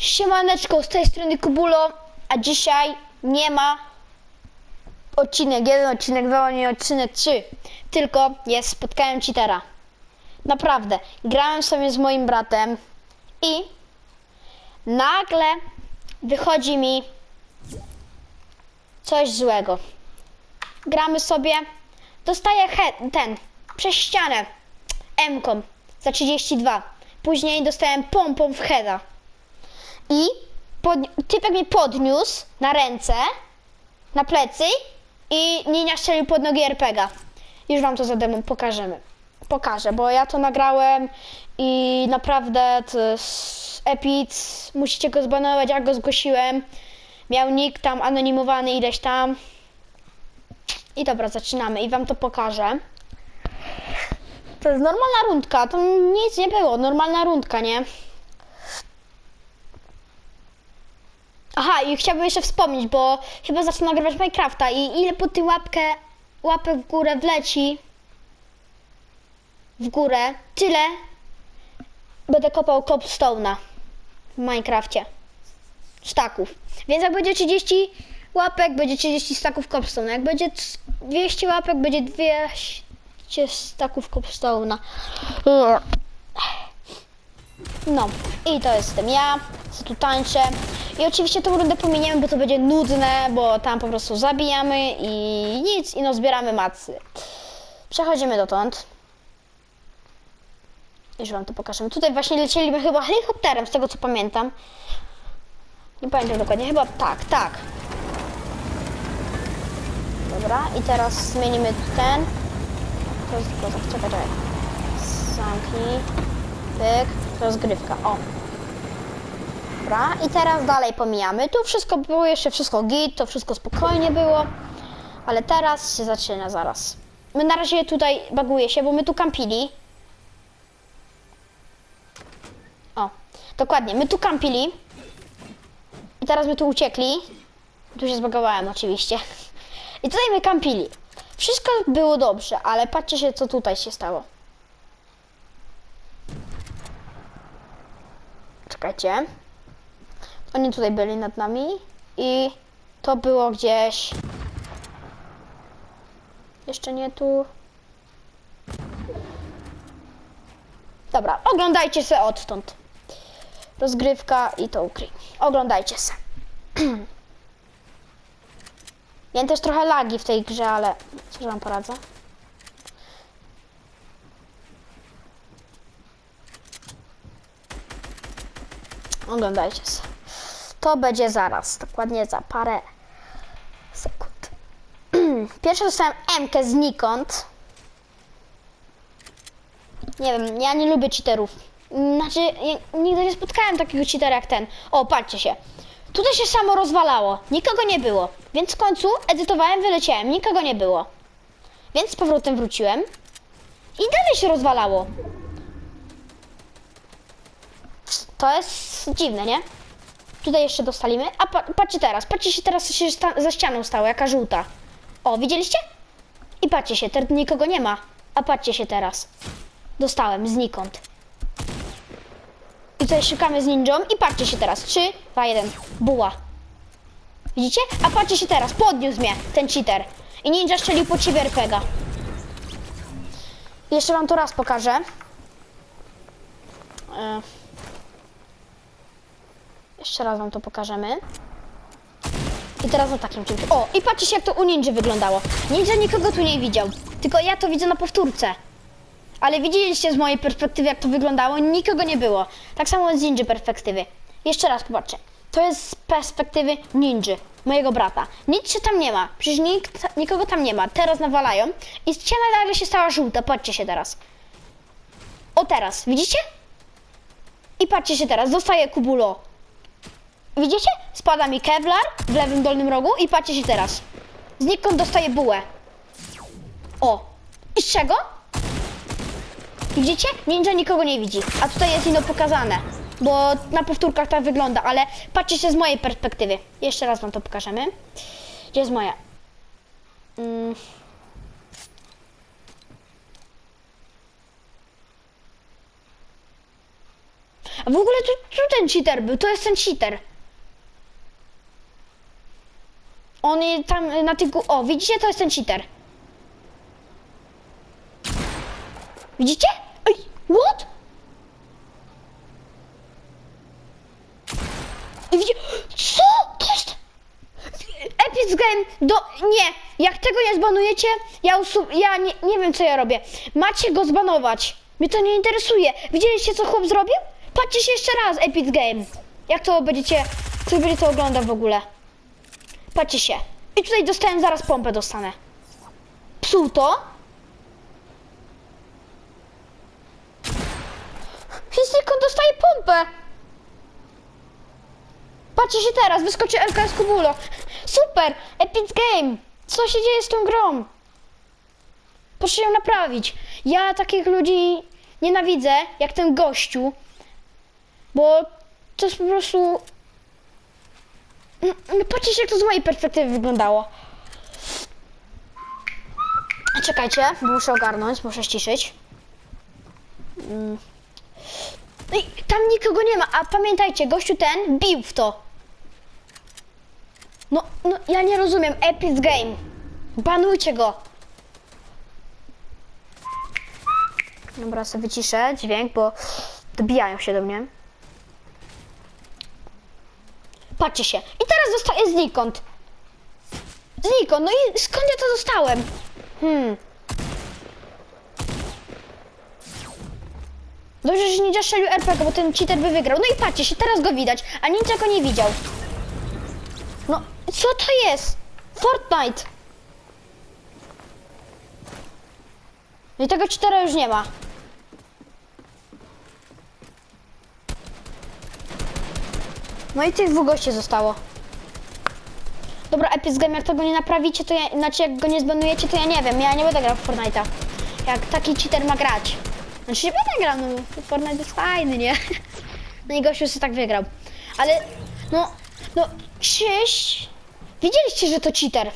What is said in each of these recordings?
Siemaneczko, z tej strony Kubulo, a dzisiaj nie ma odcinek 1, odcinek 2, nie odcinek 3, tylko jest spotkałem cheatera. Naprawdę, grałem sobie z moim bratem i nagle wychodzi mi coś złego. Gramy sobie, dostaję ten, przez ścianę, M-kom za 32. Później dostałem pompą w heada. I pod, typek mnie podniósł na ręce, na plecy i Ninia strzelił pod nogi RPGa. Już wam to za demon pokażemy. Pokażę, bo ja to nagrałem i naprawdę to jest epic. Musicie go zbanować, ja go zgłosiłem. Miał nick tam anonimowany ileś tam. I dobra, zaczynamy i wam to pokażę. To jest normalna rundka, to nic nie było, normalna rundka, nie? Aha, i chciałbym jeszcze wspomnieć, bo chyba zacznę nagrywać Minecrafta i ile po tym łapkę, łapę w górę wleci w górę, tyle będę kopał cobbstone'a w Minecrafcie. Staków. Więc jak będzie 30 łapek, będzie 30 staków cobstone'a. Jak będzie c- 200 łapek, będzie 200 staków cobstone'a. No, i to jestem ja, co tu tańczę. I oczywiście tą rundę pominiemy, bo to będzie nudne, bo tam po prostu zabijamy i nic, i no zbieramy macy. Przechodzimy dotąd. Już wam to pokażemy. Tutaj właśnie lecieliśmy chyba helikopterem, z tego co pamiętam. Nie pamiętam dokładnie, chyba tak, tak. Dobra, i teraz zmienimy ten. To jest tylko czekaj, czekaj. Zamknij. Pyk, rozgrywka, o. Dobra, i teraz dalej pomijamy. Tu wszystko było jeszcze, wszystko git, to wszystko spokojnie było. Ale teraz się zaczyna zaraz. My na razie tutaj baguje się, bo my tu kampili. O, dokładnie, my tu kampili. I teraz my tu uciekli. Tu się zbagowałem oczywiście. I tutaj my kampili. Wszystko było dobrze, ale patrzcie się, co tutaj się stało. Czekajcie. Oni tutaj byli nad nami i to było gdzieś. Jeszcze nie tu. Dobra, oglądajcie se odtąd. Rozgrywka i to ukryj. Oglądajcie se. Miałem też trochę lagi w tej grze, ale co wam poradzę? Oglądajcie se. To będzie zaraz, dokładnie za parę sekund. Pierwszy dostałem MK znikąd. Nie wiem, ja nie lubię cheaterów. Znaczy, ja nigdy nie spotkałem takiego cheatera jak ten. O, patrzcie się. Tutaj się samo rozwalało. Nikogo nie było. Więc w końcu edytowałem, wyleciałem. Nikogo nie było. Więc z powrotem wróciłem. I dalej się rozwalało. To jest dziwne, nie? Tutaj jeszcze dostalimy. A pa patrzcie teraz, patrzcie się teraz, co się za ścianą stało, jaka żółta. O, widzieliście? I patrzcie się, teraz nikogo nie ma. A patrzcie się teraz. Dostałem znikąd. I tutaj szukamy z ninją i patrzcie się teraz. 3, 2, 1. Buła. Widzicie? A patrzcie się teraz, podniósł mnie ten cheater. I ninja strzelił po ciebie RPGa. Jeszcze wam to raz pokażę. E, jeszcze raz wam to pokażemy. I teraz na takim czymś. O, i patrzcie jak to u ninja wyglądało. Ninja nikogo tu nie widział. Tylko ja to widzę na powtórce. Ale widzieliście z mojej perspektywy jak to wyglądało? Nikogo nie było. Tak samo z ninja perspektywy. Jeszcze raz popatrzcie. To jest z perspektywy ninja, mojego brata. Nic się tam nie ma. Przecież nikt, nikogo tam nie ma. Teraz nawalają i ściana nagle się stała żółta. Patrzcie się teraz. O teraz, widzicie? I patrzcie się teraz, dostaje kubulo. Widzicie? Spada mi Kevlar w lewym dolnym rogu i patrzcie się teraz. Znikąd dostaje bułę. O. I z czego? Widzicie? Ninja nikogo nie widzi. A tutaj jest ino pokazane. Bo na powtórkach tak wygląda, ale patrzcie się z mojej perspektywy. Jeszcze raz wam to pokażemy. Gdzie jest moja? Mm. A w ogóle tu, tu ten cheater był, to jest ten cheater. On tam y, na tych... O, widzicie? To jest ten cheater. Widzicie? Ej, what? Co? To jest... Epic Game do... Nie, jak tego nie zbanujecie, ja usu... ja nie, nie wiem co ja robię. Macie go zbanować. Mnie to nie interesuje. Widzieliście co chłop zrobił? Patrzcie się jeszcze raz, Epic Game. Jak to będziecie... Kto będzie to oglądał w ogóle? Patrzcie się. I tutaj dostałem, zaraz pompę dostanę. Psuł to. Fizyką dostaje pompę. Patrzcie się teraz, wyskoczy LKS Kubulo. Super, Epic Game. Co się dzieje z tą grą? Proszę ją naprawić. Ja takich ludzi nienawidzę, jak ten gościu, bo to jest po prostu... Mm, Patrzcie jak to z mojej perspektywy wyglądało. Czekajcie, muszę ogarnąć, muszę ściszyć. Mm. No tam nikogo nie ma, a pamiętajcie, gościu ten bił w to. No, no ja nie rozumiem, Epic Game. Banujcie go. Dobra, sobie wyciszę dźwięk, bo dobijają się do mnie. Patrzcie się. I teraz dostaję znikąd. Znikąd. No i skąd ja to dostałem? Hmm. Dobrze, że Ninja strzelił RPG, bo ten cheater by wygrał. No i patrzcie się, teraz go widać, a Ninja go nie widział. No, co to jest? Fortnite. I tego cheatera już nie ma. No i tych dwóch gości zostało. Dobra, Epic Game, jak tego nie naprawicie, to ja, znaczy jak go nie zbanujecie, to ja nie wiem, ja nie będę grał w Fortnite'a. Jak taki cheater ma grać. Znaczy nie będę grał, no Fortnite jest fajny, nie? No i gościu sobie tak wygrał. Ale, no, no, sześć... Widzieliście, że to cheater.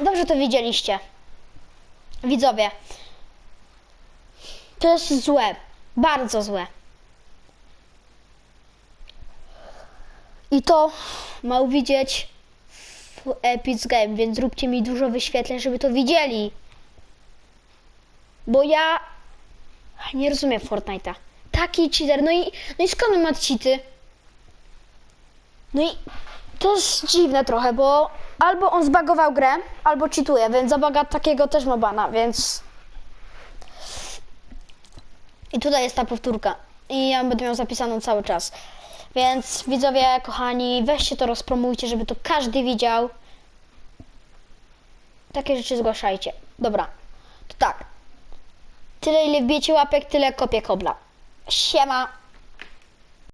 Dobrze to widzieliście. Widzowie. To jest złe. Bardzo złe. I to ma widzieć w Epic Game, więc zróbcie mi dużo wyświetleń, żeby to widzieli. Bo ja nie rozumiem Fortnite'a. Taki cheater, no i, no i skąd on ma cheaty? No i to jest dziwne trochę, bo albo on zbagował grę, albo cheatuje, więc za baga takiego też ma bana, więc... I tutaj jest ta powtórka. I ja będę miał zapisaną cały czas. Więc widzowie, kochani, weźcie to, rozpromujcie, żeby to każdy widział. Takie rzeczy zgłaszajcie. Dobra, to tak. Tyle ile wbijecie łapek, tyle kopię kobla. Siema.